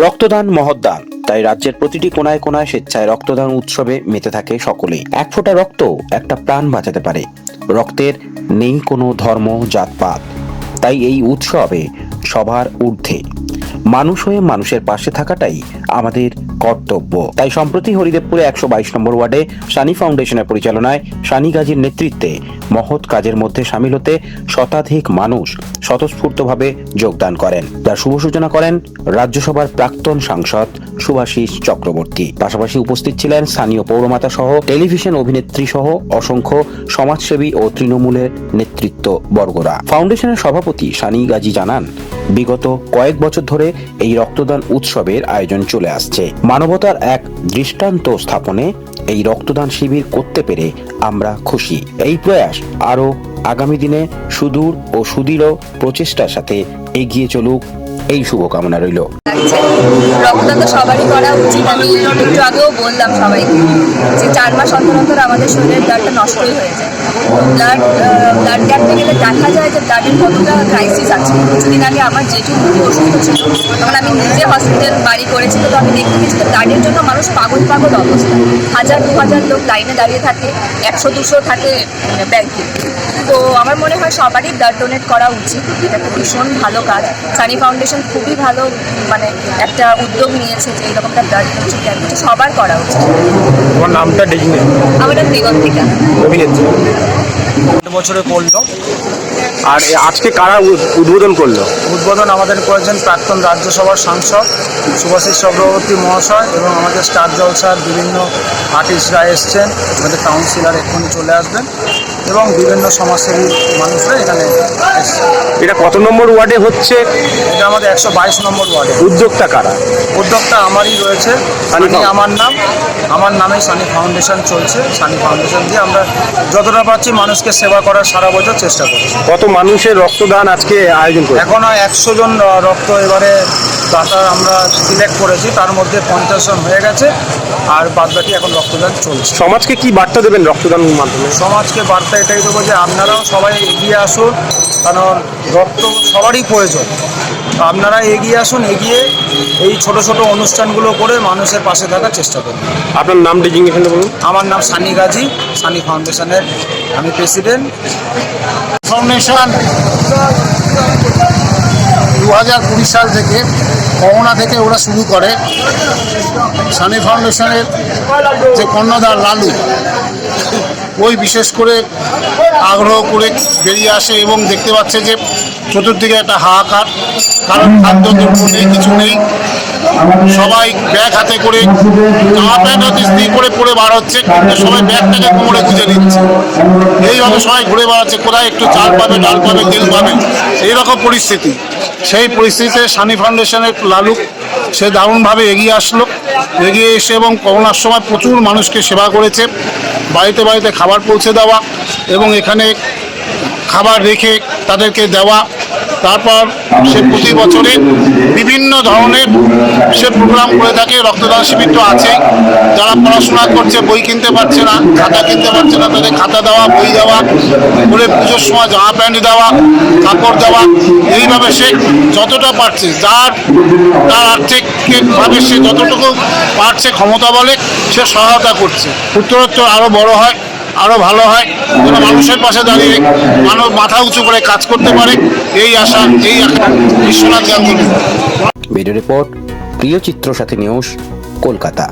রক্তদান মহদ্দান তাই রাজ্যের প্রতিটি কোনায় কোনায় স্বেচ্ছায় রক্তদান উৎসবে মেতে থাকে সকলেই। এক ফোঁটা রক্ত একটা প্রাণ বাঁচাতে পারে। রক্তের নেই কোনো ধর্ম, জাতপাত। তাই এই উৎসবে সবার ঊর্ধ্বে। মানুষ হয়ে মানুষের পাশে থাকাটাই আমাদের কর্তব্য। তাই সম্প্রতি হরিদেবপুরে একশো বাইশ নম্বর ওয়ার্ডে সানি ফাউন্ডেশনের পরিচালনায় সানি গাজীর নেতৃত্বে মহৎ কাজের মধ্যে সামিল হতে শতাধিক মানুষ স্বতঃস্ফূর্তভাবে যোগদান করেন। যার শুভ সূচনা করেন রাজ্যসভার প্রাক্তন সাংসদ সুভাষিস চক্রবর্তী। পাশাপাশি উপস্থিত ছিলেন স্থানীয় পৌরমাতা সহ টেলিভিশন অভিনেত্রী সহ অসংখ্য সমাজসেবী ও তৃণমূলের নেতৃত্ব বর্গরা ফাউন্ডেশনের সভাপতি সানি গাজী জানান, বিগত কয়েক বছর ধরে এই রক্তদান উৎসবের আয়োজন চলে আসছে। মানবতার এক দৃষ্টান্ত স্থাপনে এই রক্তদান শিবির করতে পেরে আমরা খুশি। এই প্রয়াস আরও আগামী দিনে সুদূর ও সুদৃঢ় প্রচেষ্টার সাথে এগিয়ে চলুক। এই শুভকামনা রইল। রক্তদান তো সবারই করা উচিত। আমি একটু আগেও বললাম সবাইকে যে চার মাস অন্তর অন্তর আমাদের শরীরের ব্লাডটা নষ্টই হয়ে যায়। ব্লাড ব্লাড ক্যাম্পে গেলে দেখা যায় যে ব্লাডের কতটা ক্রাইসিস আছে। কিছুদিন আগে আমার জেঠু খুবই অসুস্থ ছিল। তখন আমি নিজে হসপিটাল বাড়ি করেছি তো আমি দেখতে পেয়েছি যে ব্লাডের জন্য মানুষ পাগল পাগল অবস্থা। হাজার দু হাজার লোক লাইনে দাঁড়িয়ে থাকে একশো দুশো থাকে ব্যাংকে তো আমার মনে হয় সবারই ব্লাড ডোনেট করা উচিত। এটা একটা ভীষণ ভালো কাজ। সানি ফাউন্ডেশন খুবই ভালো মানে একটা উদ্যোগ নিয়েছে যে এরকম একটা ব্লাড ডোনেশন ক্যাম্প সবার করা উচিত। তোমার নামটা ডিজনি আমার নাম দিগন্তিকা অভিনেত্রী। বছরে করল আর আজকে কারা উদ- উদ্বোধন করল? উদ্বোধন আমাদের করেছেন প্রাক্তন রাজ্যসভার সাংসদ সুভাষিস চক্রবর্তী মহাশয় এবং আমাদের স্টার জলসার বিভিন্ন আর্টিস্টরা এসছেন, আমাদের কাউন্সিলার এক্ষুনি চলে আসবেন। এবং বিভিন্ন সমাজসেবী মানুষরা এখানে এটা কত নম্বর ওয়ার্ডে হচ্ছে? এটা আমাদের একশো বাইশ নম্বর ওয়ার্ডে। উদ্যোক্তা কারা? উদ্যোক্তা আমারই রয়েছে। সানি সানি আমার নাম। আমার নামেই সানি ফাউন্ডেশন চলছে। সানি ফাউন্ডেশন দিয়ে আমরা যতটা পারছি মানুষকে সেবা করার সারা বছর চেষ্টা করছি। কত মানুষের রক্তদান আজকে আয়োজন করে এখনও একশো জন রক্ত এবারে দাতা আমরা সিলেক্ট করেছি তার মধ্যে পঞ্চাশ জন হয়ে গেছে আর বাদবাকি এখন রক্তদান চলছে। সমাজকে কি বার্তা দেবেন রক্তদানের মাধ্যমে? সমাজকে বার্তা এটাই দেবো যে আপনারাও সবাই এগিয়ে আসুন কারণ রক্ত সবারই প্রয়োজন। তো আপনারা এগিয়ে আসুন এগিয়ে এই ছোট ছোট অনুষ্ঠানগুলো করে মানুষের পাশে থাকার চেষ্টা করুন। আপনার নাম ডিজিংনেশনটা বলুন। আমার নাম সানি গাজী সানি ফাউন্ডেশনের আমি প্রেসিডেন্ট। ফাউন্ডেশন। দু হাজার কুড়ি সাল থেকে করোনা থেকে ওরা শুরু করে সানি ফাউন্ডেশনের যে কর্ণধার লালু, ওই বিশেষ করে আগ্রহ করে বেরিয়ে আসে এবং দেখতে পাচ্ছে যে চতুর্দিকে একটা হাহাকার, কারণ খাদ্য দ্রব্য নেই, কিছু নেই। সবাই ব্যাগ হাতে করে জামা প্যান্ট হতে ইস্ত্রি করে পরে বার হচ্ছে, কিন্তু সবাই ব্যাগটাকে কোমরে গুঁজে নিচ্ছে। এইভাবে সবাই ঘুরে বেড়াচ্ছে, কোথায় একটু চাল পাবে, ডাল পাবে, তেল পাবে, এইরকম পরিস্থিতি। সেই পরিস্থিতিতে সানি ফাউন্ডেশনের লালু সে দারুণভাবে এগিয়ে আসলো। এগিয়ে এসে এবং করোনার সময় প্রচুর মানুষকে সেবা করেছে। বাড়িতে বাড়িতে খাবার পৌঁছে দেওয়া এবং এখানে খাবার রেখে তাদেরকে দেওয়া তারপর সে প্রতি বছরে বিভিন্ন ধরনের সে প্রোগ্রাম করে থাকে, রক্তদান শিবির তো আছেই। যারা পড়াশোনা করছে, বই কিনতে পারছে না, খাতা কিনতে পারছে না, তাদের খাতা দেওয়া, বই দেওয়া, করে পুজোর সময় জামা প্যান্ট দেওয়া, কাপড় দেওয়া, এইভাবে সে যতটা পারছে, যার, তার আর্থিকভাবে সে যতটুকু পারছে, ক্ষমতা বলে সে সহায়তা করছে। উত্তরোত্তর আরও বড় হয়। আরও ভালো হয়। মানুষের পাশে দাঁড়িয়ে মানুষ মাথা উঁচু করে কাজ করতে পারে। এই আশা এই আশা বিশ্বনাথ গান্ধী ভিডিও রিপোর্ট, প্রিয় চিত্র সাথী নিউজ, কলকাতা।